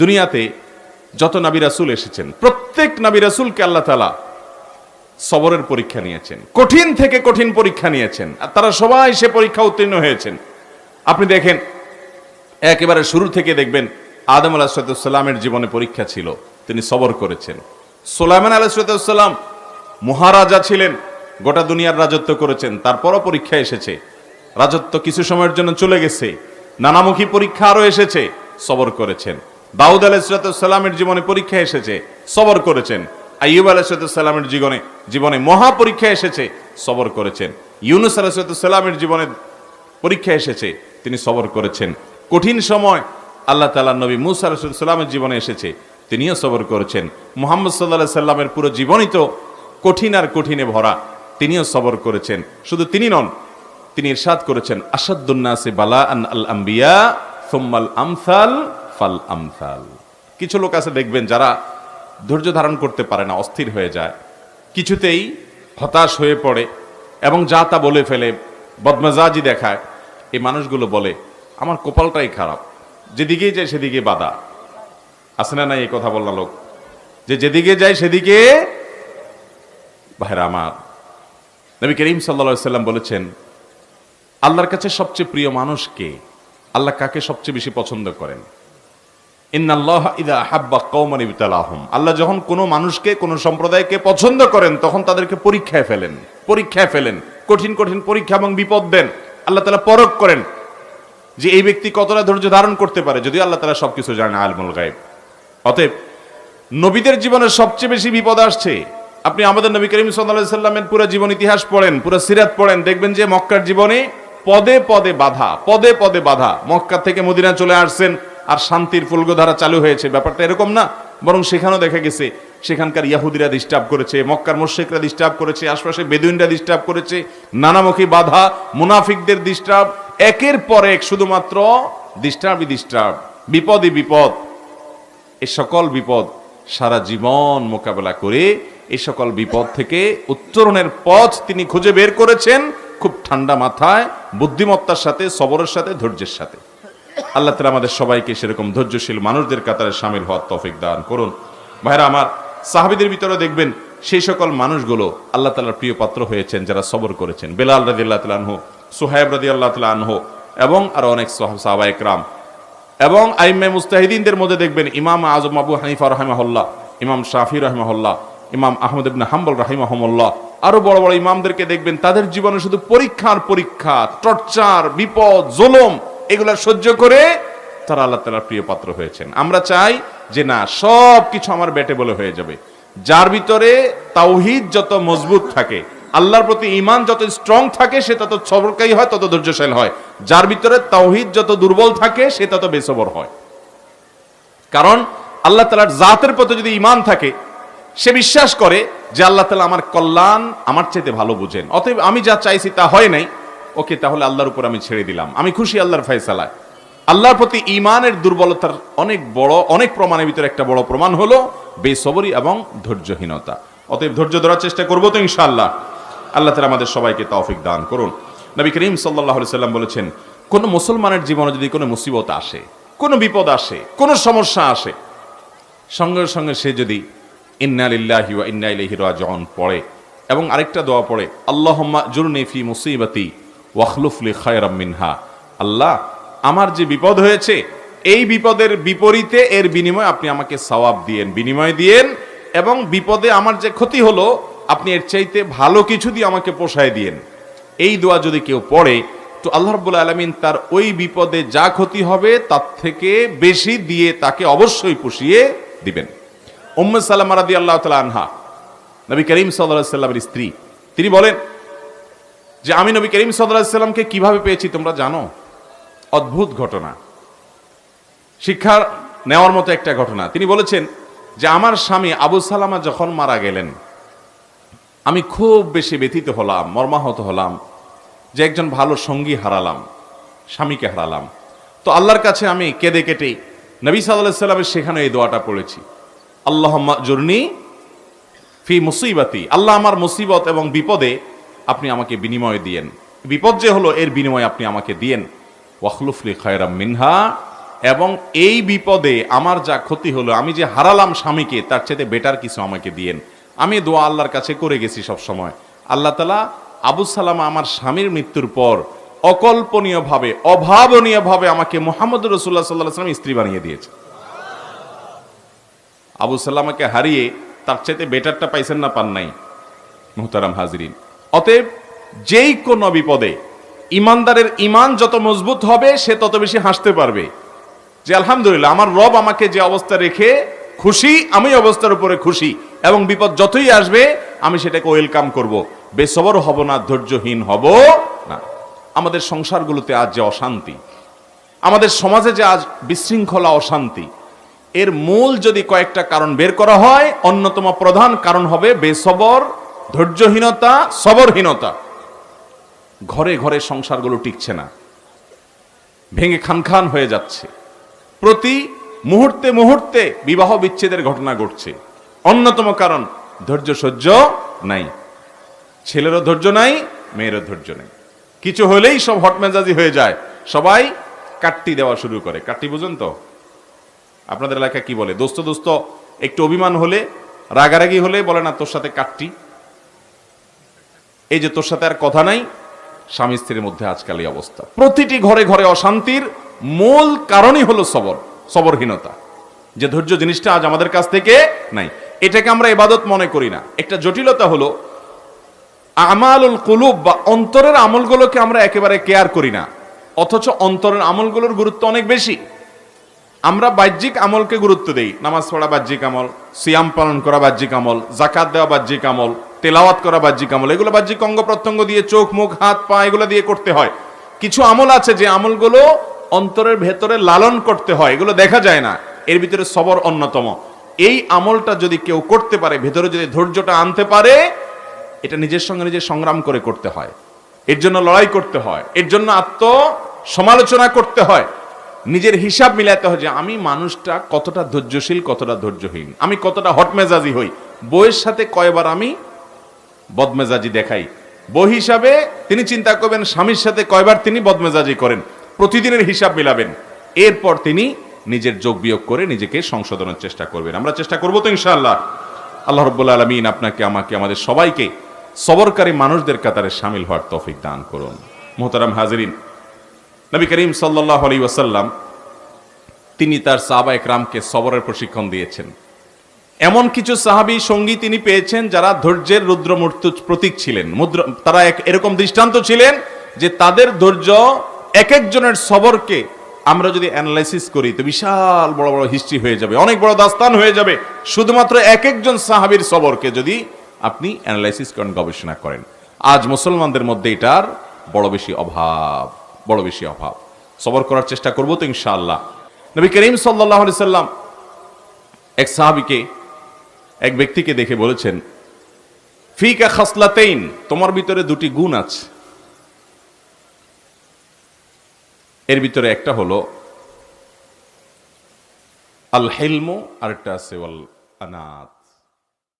দুনিয়াতে যত নাবি রাসুল এসেছেন, প্রত্যেক নাবি রাসুলকে আল্লাহ তালা সবরের পরীক্ষা নিয়েছেন, কঠিন থেকে কঠিন পরীক্ষা নিয়েছেন, আর তারা সবাই সে পরীক্ষা উত্তীর্ণ হয়েছেন। আপনি দেখেন, একেবারে শুরু থেকে দেখবেন আদম আলাহিসাল্লামের জীবনে পরীক্ষা ছিল, তিনি সবর করেছেন। সোলাইমান আলাহিসাল্লাম মহারাজা ছিলেন, গোটা দুনিয়ার রাজত্ব করেছেন, তারপরও পরীক্ষা এসেছে। রাজত্ব কিছু সময়ের জন্য চলে গেছে, নানামুখী পরীক্ষা আরও এসেছে, সবর করেছেন। দাউদ আলাহিসাল্লামের জীবনে পরীক্ষা এসেছে, সবর করেছেন। আইয়ুব আলাহিসাল্লামের জীবনে জীবনে মহা পরীক্ষা এসেছে, সবর করেছেন। ইউনুস আলাহিসাল্লামের জীবনে পরীক্ষা এসেছে, তিনি সবর করেছেন। কঠিন সময় আল্লাহ তালা নবী মুসা সাল্লামের জীবনে এসেছে, তিনিও সবর করেছেন। মোহাম্মদ সাল্লাহ সাল্লামের পুরো জীবনই তো কঠিন আর কঠিনে ভরা, তিনিও সবর করেছেন। শুধু তিনি নন, তিনি ইরশাদ করেছেন আসাদুন্নাসে বালা আন আল আম্বিয়া সোম্মাল আমসাল ফাল আমসাল। কিছু লোক আছে দেখবেন যারা ধৈর্য ধারণ করতে পারে না, অস্থির হয়ে যায়। কিছুতেই হতাশ হয়ে পড়ে এবং যা তা বলে ফেলে, বদমেজাজি দেখায়। এই মানুষগুলো বলে, আমার কপালটাই খারাপ। যেদিকেই যায় সেদিকে বাধা। আছে না নাই এই কথা বললা লোক? যে যেদিকে যায় সেদিকে ভাইরা আমার। নবী করিম সাল্লা সাল্লাম বলেছেন, আল্লাহর কাছে সবচেয়ে প্রিয় মানুষ কে? আল্লাহ কাকে সবচেয়ে বেশি পছন্দ করেন? ইদা হাব্বা আল্লাহ যখন কোনো মানুষকে, কোনো সম্প্রদায়কে পছন্দ করেন, তখন তাদেরকে পরীক্ষায় ফেলেন। পরীক্ষায় ফেলেন। কঠিন কঠিন পরীক্ষা এবং বিপদ দেন। আল্লাহ তালা পরখ করেন যে এই ব্যক্তি কতটা ধৈর্য ধারণ করতে পারে। যদি আল্লাহ তালা সবকিছু জানে আলমুল গায়েব। অতএব নবীদের জীবনে সবচেয়ে বেশি বিপদ আসছে। আপনি আমাদের নবী করিম সাল্লামের পুরো জীবন ইতিহাস পড়েন, পুরো সিরাত পড়েন, দেখবেন যে মক্কার জীবনে পদে পদে বাধা, পদে পদে বাধা। মক্কা থেকে মদিনা চলে আসছেন আর শান্তির ফুলগোধারা চালু হয়েছে। ব্যাপারটা এরকম না, বরং সেখানেও দেখা গেছে, সেখানকার ইয়াহুদিরা ডিস্টার্ব করেছে, মক্কার মোশেকরা ডিস্টার্ব করেছে আশপাশে বেদুইনরা ডিস্টার্ব করেছে, নানামুখী বাধা, মুনাফিকদের ডিস্টার্ব একের পর এক শুধুমাত্র ডিস্টার্বই ডিস্টার্ব বিপদই বিপদ। এ সকল বিপদ সারা জীবন মোকাবেলা করে এই সকল বিপদ থেকে উত্তরণের পথ তিনি খুঁজে বের করেছেন, খুব ঠান্ডা মাথায়, বুদ্ধিমত্তার সাথে, সবরের সাথে, ধৈর্যের সাথে। আল্লাহ তালা আমাদের সবাইকে সেরকম ধৈর্যশীল মানুষদের কাতারে সামিল হওয়ার তফিক দান করুন। ভাইরা, আমার সাহাবিদের ভিতরে দেখবেন সেই সকল মানুষগুলো আল্লাহ তালার প্রিয় পাত্র হয়েছেন যারা সবর করেছেন। বেলাল রাজি আল্লাহ তালা আনহো, সুহাইব রাজি আল্লাহ তালা আনহো এবং আরও অনেক সাহাবা একরাম এবং আইমে মুস্তাহিদিনদের মধ্যে দেখবেন ইমাম আজম আবু হানিফা রহমাহুল্লাহ, ইমাম শাফি রহমাহুল্লাহ, ইমাম আহমদ ইবনে হাম্বল রাহিমাহমুল্লাহ, আরও বড় বড় ইমামদেরকে দেখবেন তাদের জীবনে শুধু পরীক্ষার পরীক্ষা, টর্চার, বিপদ, জুলুম এগুলা সহ্য করে তারা আল্লাহ তালার প্রিয় পাত্র হয়েছেন। আমরা চাই যে না সব কিছু আমার বেটে বলে হয়ে যাবে। যার ভিতরে তাওহিদ যত মজবুত থাকে, আল্লাহর প্রতি ইমান যত স্ট্রং থাকে, সে তত সবরকারী হয়, তত ধৈর্যশীল হয়। যার ভিতরে তাওহিদ যত দুর্বল থাকে, সে তত বেসবর হয়। কারণ আল্লাহ তালার জাতের প্রতি যদি ইমান থাকে, সে বিশ্বাস করে যে আল্লাহ তালা আমার কল্যাণ আমার চাইতে ভালো বুঝেন। অতএব আমি যা চাইছি তা হয় নাই। ওকে, তাহলে আল্লাহর উপর আমি ছেড়ে দিলাম। আমি খুশি আল্লাহর ফয়সালায়। আল্লাহর প্রতি ইমানের দুর্বলতার অনেক বড়, অনেক প্রমাণের ভিতরে একটা বড় প্রমাণ হলো বেসবরি এবং ধৈর্যহীনতা। অতএব ধৈর্য ধরার চেষ্টা করব তো ইনশাআল্লাহ। আল্লাহ তালা আমাদের সবাইকে তৌফিক দান করুন। নবী করিম সাল্লাহ সাল্লাম বলেছেন, কোনো মুসলমানের জীবনে যদি কোনো মুসিবত আসে, কোনো বিপদ আসে, কোনো সমস্যা আসে, সঙ্গে সঙ্গে সে যদি ইন্নালিল্লাহি ওয়া ইন্না ইলাইহি রাজিউন পড়ে এবং আরেকটা দোয়া পড়ে, আল্লাহুম্মা জুরনি ফি মুসিবাতি ওয়াখলুফলি খায়রাম মিনহা। আল্লাহ, আমার যে বিপদ হয়েছে, এই বিপদের বিপরীতে এর বিনিময়ে আপনি আমাকে সওয়াব দিয়েন, বিনিময় দিয়েন, এবং বিপদে আমার যে ক্ষতি হলো, আপনি এর চাইতে ভালো কিছু দিয়ে আমাকে পোষায় দিয়েন। এই দোয়া যদি কেউ পড়ে, তো আল্লাহ রব্বুল আলমিন তার ওই বিপদে যা ক্ষতি হবে, তার থেকে বেশি দিয়ে তাকে অবশ্যই পুষিয়ে দিবেন। উম্মে সাল্লামা রাদি আল্লাহ তালা আনহা, নবী করিম সাল্লাহ সাল্লামের স্ত্রী, তিনি বলেন যে আমি নবী করিম সাল্লামকে কীভাবে পেয়েছি তোমরা জানো? অদ্ভুত ঘটনা। শিক্ষা নেওয়ার মতো একটা ঘটনা। তিনি বলেছেন যে আমার স্বামী আবু সালামা যখন মারা গেলেন, আমি খুব বেশি ব্যথিত হলাম, মর্মাহত হলাম, যে একজন ভালো সঙ্গী হারালাম, স্বামীকে হারালাম। তো আল্লাহর কাছে আমি কেঁদে কেটে নবী সাল্লাহ সাল্লামের সেখানে এই দোয়াটা পড়েছি। আল্লাহ জর্নি ফি মুসিবাতি। আল্লাহ আমার মুসিবত এবং বিপদে আপনি আমাকে বিনিময় দিয়েন। বিপদ যে হলো, এর বিনিময়ে আপনি আমাকে দিয়েন। ওয়াখলুফলি খায়রাম মিনহা, এবং এই বিপদে আমার যা ক্ষতি হলো, আমি যে হারালাম স্বামীকে, তার চেয়ে বেটার কিছু আমাকে দিয়েন। আমি দোয়া আল্লাহর কাছে করে গেছি সব সময়। আল্লাহ তালা আবু সালামা আমার স্বামীর মৃত্যুর পর অকল্পনীয়ভাবে, অভাবনীয়ভাবে আমাকে মোহাম্মদ রসুল্লাহ সাল্লাহ সাল্লাম স্ত্রী বানিয়ে দিয়েছে। আবু সাল্লামাকে হারিয়ে তার চাইতে বেটারটা পাইছেন না, পান নাই। মুহতারাম হাজরিন। অতএব যেই কোনো বিপদে ইমানদারের ইমান যত মজবুত হবে, সে তত বেশি হাসতে পারবে। যে আলহামদুলিল্লাহ, আমার রব আমাকে যে অবস্থা রেখে খুশি, আমি অবস্থার উপরে খুশি। এবং বিপদ যতই আসবে, আমি সেটাকে ওয়েলকাম করব। বেসবর হব না, ধৈর্যহীন হব না। আমাদের সংসারগুলোতে আজ যে অশান্তি, আমাদের সমাজে যে আজ বিশৃঙ্খলা, অশান্তি, এর মূল যদি কয়েকটা কারণ বের করা হয়, অন্যতম প্রধান কারণ হবে বেসবর ধৈর্যহীনতা, সবরহীনতা। ঘরে ঘরে সংসারগুলো টিকছে না। ভেঙে খান খান হয়ে যাচ্ছে। প্রতি মুহূর্তে মুহূর্তে বিবাহ বিচ্ছেদের ঘটনা ঘটছে। অন্যতম কারণ, ধৈর্য সহ্য নাই। ছেলেরও ধৈর্য নাই, মেয়েরও ধৈর্য নেই। কিছু হলেই সব হটমেজাজি হয়ে যায়। সবাই কাটটি দেওয়া শুরু করে। কাটটি বুঝুন তো? আপনাদের এলাকায় কি বলে? দোস্ত দোস্ত, একটু অভিমান হলে, রাগারাগি হলে বলে না তোর সাথে কাটটি? এই যে তোর সাথে আর কথা নাই, স্বামী স্ত্রীর মধ্যে আজকাল এই অবস্থা। প্রতিটি ঘরে ঘরে অশান্তির মূল কারণই হলো সবর, সবরহীনতা। যে ধৈর্য জিনিসটা আজ আমাদের কাছ থেকে নাই। এটাকে আমরা ইবাদত মনে করি না। একটা জটিলতা হলো, আমালুল কুলুব বা অন্তরের আমলগুলোকে আমরা একেবারে কেয়ার করি না। অথচ অন্তরের আমলগুলোর গুরুত্ব অনেক বেশি। আমরা বাহ্যিক আমলকে গুরুত্ব দেই। নামাজ পড়া বাহ্যিক আমল, সিয়াম পালন করা বাহ্যিক আমল জাকাত দেওয়া বাহ্যিক আমল তেলাওয়াত করা বাহ্যিক আমল, এগুলো বাহ্যিক অঙ্গ প্রত্যঙ্গ দিয়ে চোখ, মুখ, হাত, পা, এগুলো দিয়ে করতে হয়। কিছু আমল আছে যে আমলগুলো অন্তরের ভেতরে লালন করতে হয়, এগুলো দেখা যায় না। এর ভিতরে সবর অন্যতম। এই আমলটা যদি কেউ করতে পারে, ভেতরে যদি ধৈর্যটা আনতে পারে, এটা নিজের সঙ্গে নিজে সংগ্রাম করে করতে হয়। এর জন্য লড়াই করতে হয়। এর জন্য আত্ম সমালোচনা করতে হয়। নিজের হিসাব মিলাতে হয় যে আমি মানুষটা কতটা ধৈর্যশীল, কতটা ধৈর্যহীন। আমি কতটা হটমেজাজি হই। বইয়ের সাথে কয়বার আমি বদমেজাজি দেখাই। বই হিসাবে তিনি চিন্তা করবেন, স্বামীর সাথে কয়বার তিনি বদমেজাজি করেন, প্রতিদিনের হিসাব মিলাবেন। এরপর তিনি নিজের যোগ বিয়োগ করে নিজেকে সংশোধনের চেষ্টা করবেন। আমরা চেষ্টা করব তো ইনশাআল্লাহ। আল্লাহ রব্বুল আলমিন আপনাকে, আমাকে, আমাদের সবাইকে সবরকারী মানুষদের কাতারে সামিল হওয়ার তৌফিক দান করুন। মোহতারাম হাজরিন, নবী করিম সাল্লাহ আলী ওয়াসাল্লাম তিনি তার সাহাবা একরামকে সবরের প্রশিক্ষণ দিয়েছেন। এমন কিছু সাহাবী সঙ্গী তিনি পেয়েছেন যারা ধৈর্যের রুদ্রমূর্ত প্রতীক ছিলেন। মুদ্র, তারা এরকম দৃষ্টান্ত ছিলেন যে তাদের ধৈর্য এক একজনের সবরকে আমরা যদি অ্যানালাইসিস করি তো বিশাল বড় বড় হিস্ট্রি হয়ে যাবে, অনেক বড় দাস্তান হয়ে যাবে। শুধুমাত্র এক একজন সাহাবীর সবরকে যদি আপনি অ্যানালাইসিস করেন, গবেষণা করেন। আজ মুসলমানদের মধ্যে এটার বড় বেশি অভাব, বড় বেশি অভাব। সবর করার চেষ্টা করব তো ইনশাআল্লাহ। নবী করিম সাল্লাহ সাল্লাম এক সাহাবিকে এক ব্যক্তিকে দেখে বলেছেন, ফিকা খাসলাতেইন, তোমার ভিতরে দুটি গুণ আছে। এর ভিতরে একটা হলো আল হেলমো আরেকটা আছে ওয়াল আনাত